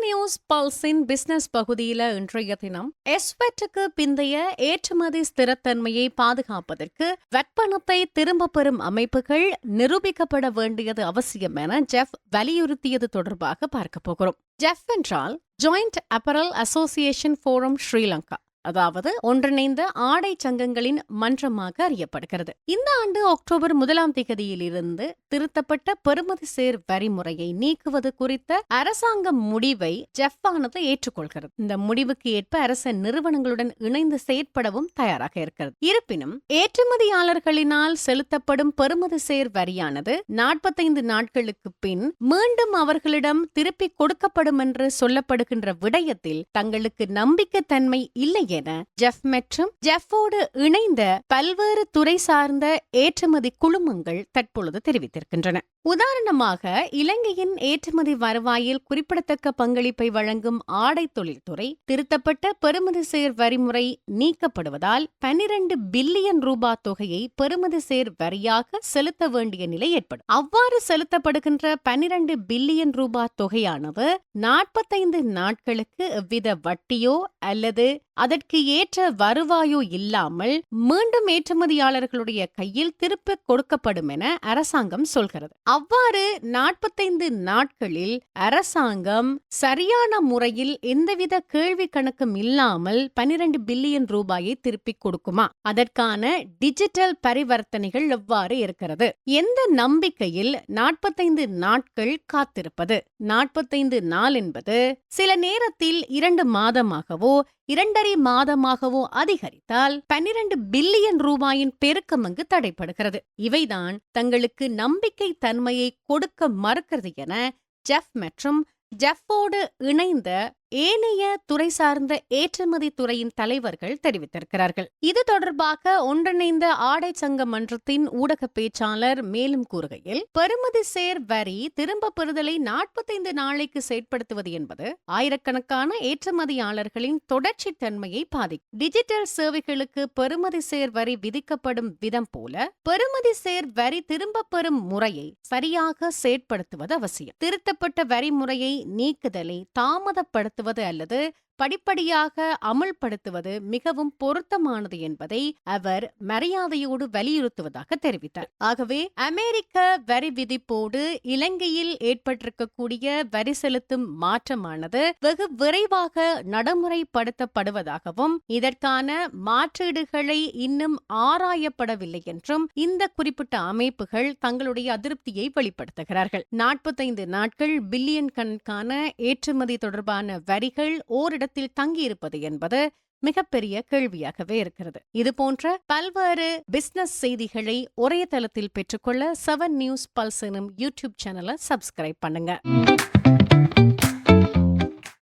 News பல்ஸின் business பகுதியில இன்றைய தினம் எஸ்வெட்டுக்கு பிந்தைய ஏற்றுமதி ஸ்திரத்தன்மையை பாதுகாப்பதற்கு வெட்பணத்தை திரும்ப பெறும் அமைப்புகள் நிரூபிக்கப்பட வேண்டியது அவசியம் என ஜெஃப் வலியுறுத்தியது தொடர்பாக பார்க்க போகிறோம். ஜெஃப் என்றால் joint apparel association forum Sri Lanka அதாவது ஒன்றிணைந்த ஆடை சங்கங்களின் மன்றமாக அறியப்படுகிறது. இந்த ஆண்டு அக்டோபர் முதலாம் தேதியிலிருந்து திருத்தப்பட்ட பெறுமதி சேர் வரிமுறையை நீக்குவது குறித்த அரசாங்க முடிவை ஜப்பானது ஏற்றுக்கொள்கிறது. இந்த முடிவுக்கு ஏற்ப அரச நிறுவனங்களுடன் இணைந்து செயற்படவும் தயாராக இருக்கிறது. இருப்பினும் ஏற்றுமதியாளர்களினால் செலுத்தப்படும் பெறுமதி சேர் வரியானது நாற்பத்தைந்து நாட்களுக்கு பின் மீண்டும் அவர்களிடம் திருப்பிக் கொடுக்கப்படும் என்று சொல்லப்படுகின்ற விடயத்தில் தங்களுக்கு நம்பிக்கைத்தன்மை இல்லை என ஜெஃப் மற்றும் ஜெஃபோடு இணைந்த பல்வேறு துறை சார்ந்த ஏற்றுமதி குழுமங்கள் தற்பொழுது தெரிவித்திருக்கின்றன. உதாரணமாக இலங்கையின் ஏற்றுமதி வருவாயில் குறிப்பிடத்தக்க பங்களிப்பை வழங்கும் ஆடை தொழில்துறை திருத்தப்பட்ட பெறுமதி சேர் வரிமுறை நீக்கப்படுவதால் பனிரண்டு பில்லியன் ரூபாய் தொகையை பெறுமதி சேர் வரியாக செலுத்த வேண்டிய நிலை ஏற்படும். அவ்வாறு செலுத்தப்படுகின்ற பனிரண்டு பில்லியன் ரூபாய் தொகையானது நாற்பத்தைந்து நாட்களுக்கு எவ்வித வட்டியோ அல்லது அதற்கு ஏற்ற வருவாயோ இல்லாமல் மீண்டும் ஏற்றுமதியாளர்களுடைய கையில் திருப்ப கொடுக்கப்படும் என அரசாங்கம் சொல்கிறது. அவ்வாறு நாற்பத்தைந்து நாட்களில் அரசாங்கம் சரியான முறையில் எந்தவித கேள்வி கணக்கும் இல்லாமல் பனிரெண்டு பில்லியன் ரூபாயை திருப்பிக் கொடுக்குமா? அதற்கான டிஜிட்டல் பரிவர்த்தனைகள் எவ்வாறு இருக்கிறது? எந்த நம்பிக்கையில் நாற்பத்தைந்து நாட்கள் காத்திருப்பது? நாற்பத்தைந்து நாள் என்பது சில நேரத்தில் இரண்டு மாதமாகவோ இரண்டரை மாதமாகவோ அதிகரித்தால் பனிரெண்டு பில்லியன் ரூபாயின் பெருக்கம் அங்கு தடைப்படுகிறது இவைதான் தங்களுக்கு நம்பிக்கை தன் தன்மையை கொடுக்க மறுக்கிறது என ஜெஃப் மற்றும் ஜெஃபோடு இணைந்த ஏனைய துறை சார்ந்த ஏற்றுமதி துறையின் தலைவர்கள் தெரிவித்திருக்கிறார்கள். இது தொடர்பாக ஒன்றிணைந்த ஆடை சங்க மன்றத்தின் ஊடக பேச்சாளர் மேலும் கூறுகையில் பெறுமதி சேர் வரி திரும்ப பெறுதலை நாற்பத்தைந்து நாளைக்கு செயற்படுத்துவது என்பது ஆயிரக்கணக்கான ஏற்றுமதியாளர்களின் தொடர்ச்சி தன்மையை பாதிக்கும் டிஜிட்டல் சேவைகளுக்கு பெறுமதி சேர் வரி விதிக்கப்படும் விதம் போல பெறுமதி சேர் வரி திரும்ப பெறும் முறையை சரியாக செயற்படுத்துவது அவசியம். திருத்தப்பட்ட வரி முறையை நீக்குதலை தாமதப்படுத்த நடத்துவது அல்லது படிப்படியாக அமுல்படுத்துவது மிகவும் பொருத்தமானது என்பதை அவர் மரியாதையோடு வலியுறுத்துவதாக தெரிவித்தார். ஆகவே அமெரிக்க வரி விதிப்போடு இலங்கையில் ஏற்பட்டிருக்கக்கூடிய வரி செலுத்தும் மாற்றமானது வெகு விரைவாக நடைமுறைப்படுத்தப்படுவதாகவும் இதற்கான மாற்றீடுகளை இன்னும் ஆராயப்படவில்லை என்றும் இந்த குறிப்பிட்ட அமைப்புகள் தங்களுடைய அதிருப்தியை வெளிப்படுத்துகிறார்கள். நாற்பத்தைந்து நாட்கள் பில்லியன் கணக்கான ஏற்றுமதி தொடர்பான வரிகள் ஓரிடத்தில் தங்கியிருப்பது என்பது மிகப்பெரிய கேள்வியாகவே இருக்கிறது. இது போன்ற பல்வேறு பிசினஸ் செய்திகளை ஒரே தளத்தில் பெற்றுக்கொள்ள செவன் நியூஸ் பல்ஸ் எனும் யூடியூப் சேனலை சப்ஸ்கிரைப் பண்ணுங்க.